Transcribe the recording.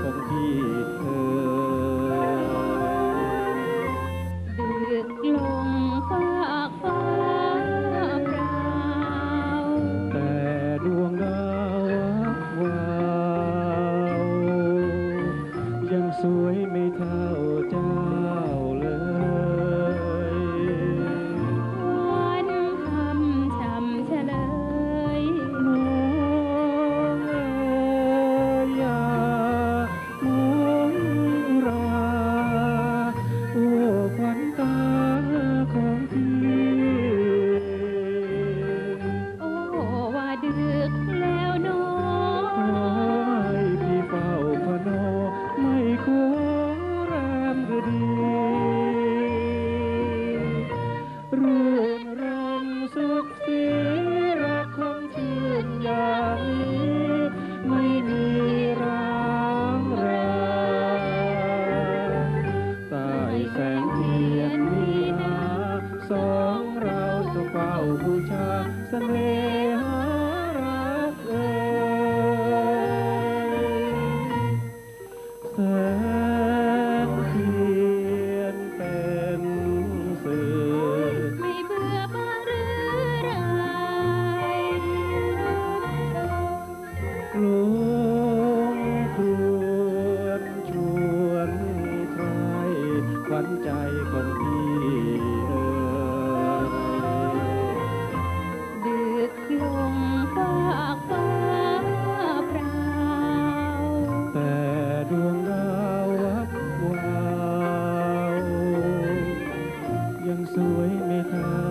ของพี่เอดลงฟากฟ้เปาแต่ดวงดาววัายังสวย Mm-hmm. crowd.